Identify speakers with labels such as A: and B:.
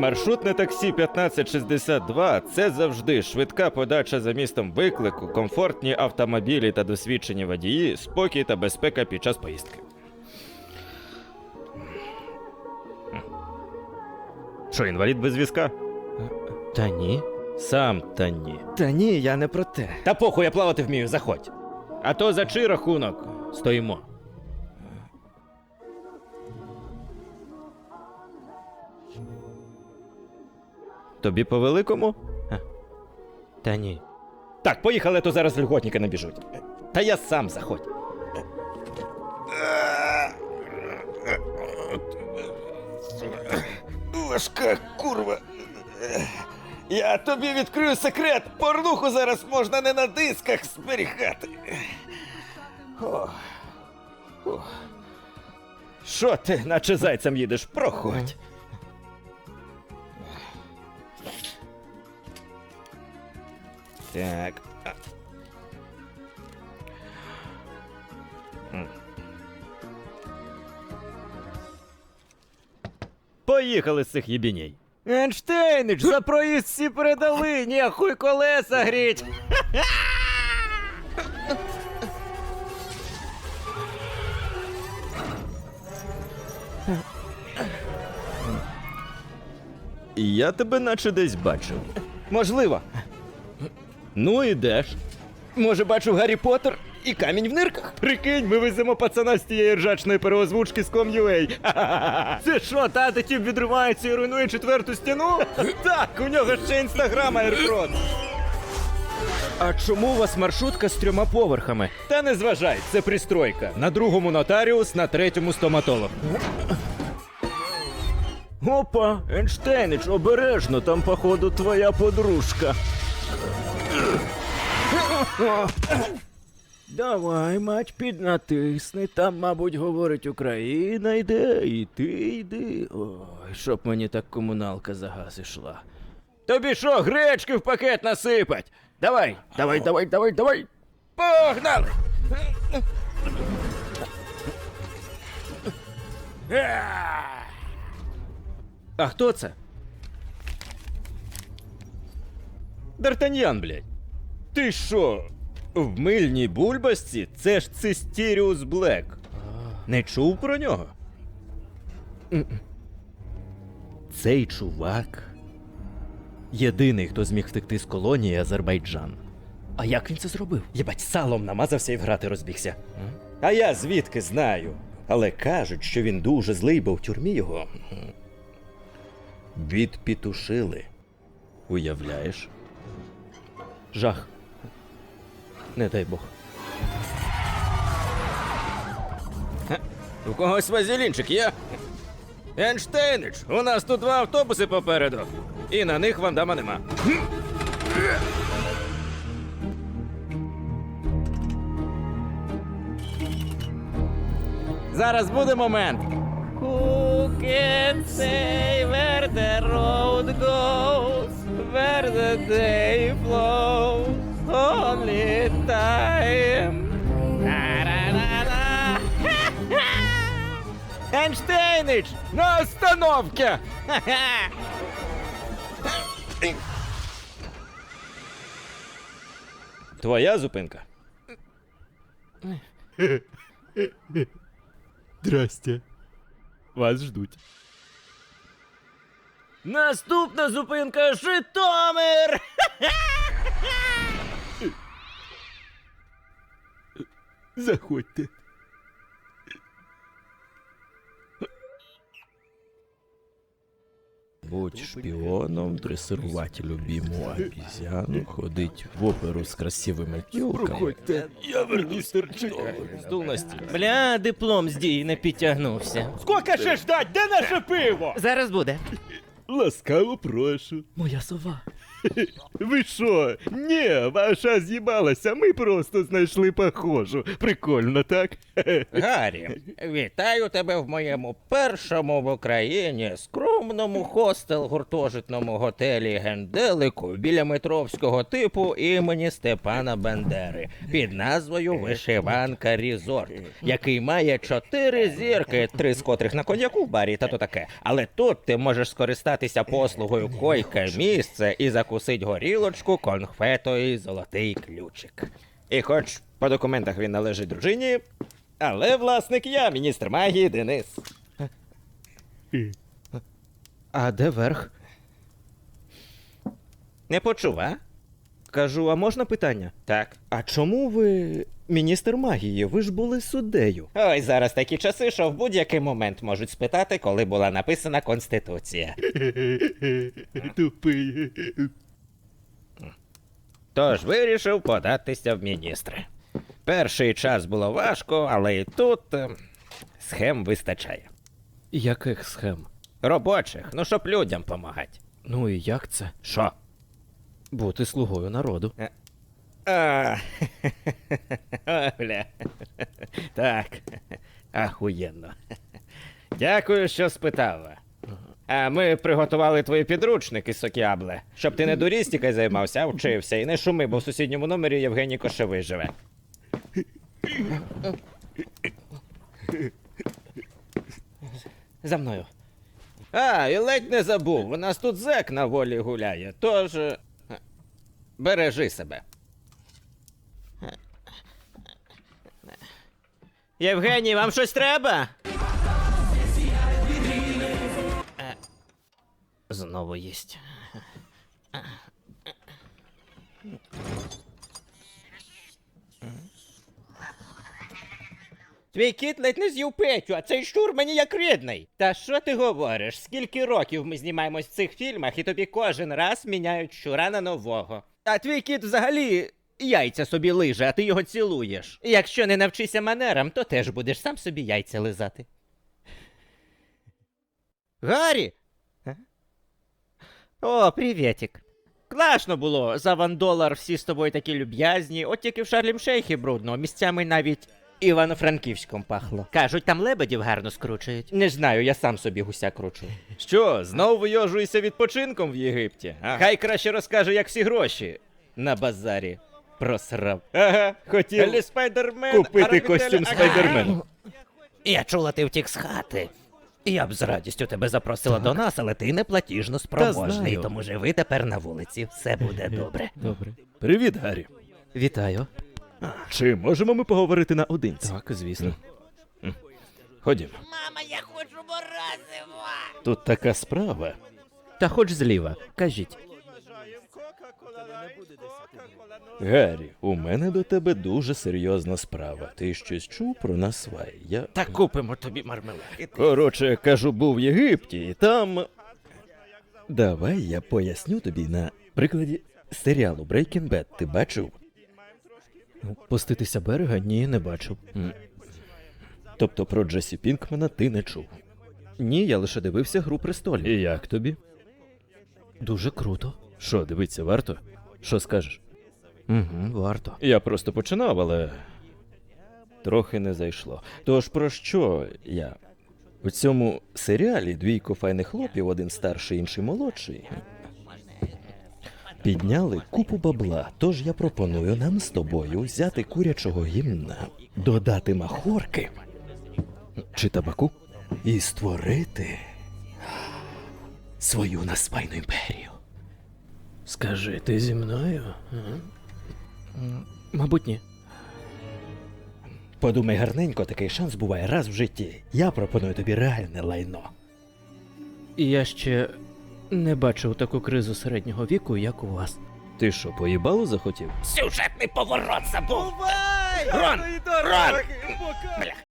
A: Маршрутне таксі 1562 це завжди швидка подача за містом виклику, комфортні автомобілі та досвідчені водії, спокій та безпека під час поїздки. Що, інвалід без візка?
B: Та ні.
A: Сам та ні.
B: Та ні, я не про те.
A: Та похуй, я плавати вмію, заходь. А то за чий рахунок стоїмо. Тобі по великому?
B: Та ні.
A: Так, поїхали, а то зараз льготники набіжуть. Та я сам заходь. Важка курва. Я тобі відкрию секрет. Порнуху зараз можна не на дисках зберігати. О. О. Що ти, наче зайцем їдеш? Проходь. Так. Поїхали з цих єбіней.
B: Ейнштейнич, за проїзд всі передали, ні, хуй колеса гріть.
A: Я тебе наче десь бачив.
B: Можливо.
A: Ну і де ж?
B: Може, бачу Гаррі Поттер і камінь в нирках?
A: Прикинь, ми веземо пацана з тієї ржачної переозвучки з Com.ua.
B: Це що, та тіп відривається і руйнує четверту стіну?
A: Так, у нього ще інстаграм Airprod.
B: А чому у вас маршрутка з трьома поверхами?
A: Та не зважай, це пристройка. На другому нотаріус, на третьому стоматолог.
B: Опа, Ейнштейнич, обережно, там, походу, твоя подружка. Давай, мать, піднатисни, там, мабуть, говорить Україна йде, і ти йди. Ой, щоб мені так комуналка за газ ішла. Тобі що, гречки в пакет насипать? Давай, давай, давай, давай, давай. Погнали! А хто це?
A: Д'Артаньян, блядь. Ти що? В мильній бульбасці? Це ж Цистеріус Блек. Не чув про нього? Цей чувак. Єдиний, хто зміг втекти з колонії Азербайджан.
B: А як він це зробив?
A: Єбать, салом намазався і в грати розбігся. А я звідки знаю. Але кажуть, що він дуже злий, бо в тюрмі його. Відпітушили. Уявляєш?
B: Жах. Не дай Бог.
A: У когось вазелінчик є? Ейнштейнич, у нас тут два автобуси попереду. І на них вандама нема.
B: Зараз буде момент. Who can say where the road goes, where the day flows, only time. На остановке!
A: Твоя зупинка.
B: Здрасте.
A: Вас ждуть.
B: Наступна зупинка Житомир!
A: Заходьте. Будь шпіоном, дресирувати любиму обізяну, ходить в оперу з красивими тілками. Я міністр Здул на стіл.
B: Бля, диплом з дії не підтягнувся.
A: Скільки ще ждать? Де наше пиво?
B: Зараз буде.
A: Ласкаво прошу.
B: Моя сова.
A: Ви що? Ні, ваша з'їбалася, ми просто знайшли похожу. Прикольно, так?
B: Гаррі, вітаю тебе в моєму першому в Україні скромному хостел гуртожитному готелі Генделику біля метровського типу імені Степана Бендери під назвою Вишиванка Різорт, який має чотири зірки, три з котрих на коньяку в барі та то таке. Але тут ти можеш скористатися послугою койка місце і закусить горілочку, конфето і золотий ключик.
A: І хоч по документах він належить дружині, але власник я, міністр магії Денис.
C: А де верх?
B: Не почув, а?
C: Кажу, а можна питання?
B: Так.
C: А чому ви міністр магії? Ви ж були суддею.
B: Ой, зараз такі часи, що в будь-який момент можуть спитати, коли була написана Конституція.
A: Тупий.
B: Тож вирішив податися в міністри. Перший час було важко, але і тут е, схем вистачає.
C: Яких схем?
B: Робочих, ну щоб людям помагати.
C: Ну і як це?
B: Що?
C: Бути слугою народу.
B: А, О, бля. Так. Ахуєнно. Дякую, що спитав. А ми приготували твої підручники, Сокіабле, щоб ти не дурістікою займався, а вчився і не шуми, бо в сусідньому номері Євгеній Кошевий живе. За мною. А, і ледь не забув. У нас тут зек на волі гуляє. Тож. Бережи себе. Євгеній, вам щось треба? Знову їсть. Твій кіт ледь не з'їв Петю, а цей щур мені як рідний. Та що ти говориш? Скільки років ми знімаємось в цих фільмах, і тобі кожен раз міняють щура на нового. А твій кіт взагалі яйця собі лиже, а ти його цілуєш. Якщо не навчися манерам, то теж будеш сам собі яйця лизати. Гаррі! Е? О, привітик. Класно було. За ван долар всі з тобою такі люб'язні, от тільки в Шарлім Шейхі брудно, місцями навіть Івано-Франківськом пахло. Кажуть, там лебедів гарно скручують. Не знаю, я сам собі гуся кручу.
A: Що, знов вийожуєшся відпочинком в Єгипті? А?
B: Хай краще розкаже, як всі гроші на базарі просрав.
A: Ага, хотів
B: Елі Спайдермен,
A: купити
B: Арвідель
A: костюм
B: Ага.
A: Спайдермена.
B: Я чула, ти втік з хати. Я б з радістю тебе запросила до нас, але ти не платіжно спроможний,
C: знаю.
B: тому живи тепер на вулиці. Все буде добре.
C: Добре.
A: Привіт, Гаррі.
C: Вітаю.
A: Чи можемо ми поговорити наодинці?
C: Так, звісно.
A: Ходімо.
B: Мама, я хочу морозиво!
A: Тут така справа.
C: Та хоч зліва, кажіть.
A: Гаррі, у мене до тебе дуже серйозна справа. Ти щось чув про нас свай? Я.
B: Та купимо тобі мармеладки.
A: Коротше, кажу, був в Єгипті, і там. Давай я поясню тобі на прикладі серіалу Breaking Bad. Ти бачив?
C: Ну, Пуститися берега? Ні, не бачив.
A: Тобто про Джесі Пінкмана ти не чув.
C: Ні, я лише дивився гру престолів.
A: І як тобі?
C: Дуже круто.
A: Що, дивиться, варто? Що скажеш?
C: Угу, варто.
A: Я просто починав, але трохи не зайшло. Тож про що я? У цьому серіалі двійко файних хлопів, один старший, інший молодший. Підняли купу бабла, тож я пропоную нам з тобою взяти курячого гімна, додати махорки чи табаку і створити свою наспайну імперію.
C: Скажи, ти зі мною? Мабуть, ні.
A: Подумай гарненько, такий шанс буває раз в житті. Я пропоную тобі реальне лайно.
C: І я ще не бачив таку кризу середнього віку, як у вас.
A: Ти що, поїбало захотів?
B: Сюжетний поворот забув! Рон! Рон! Бля.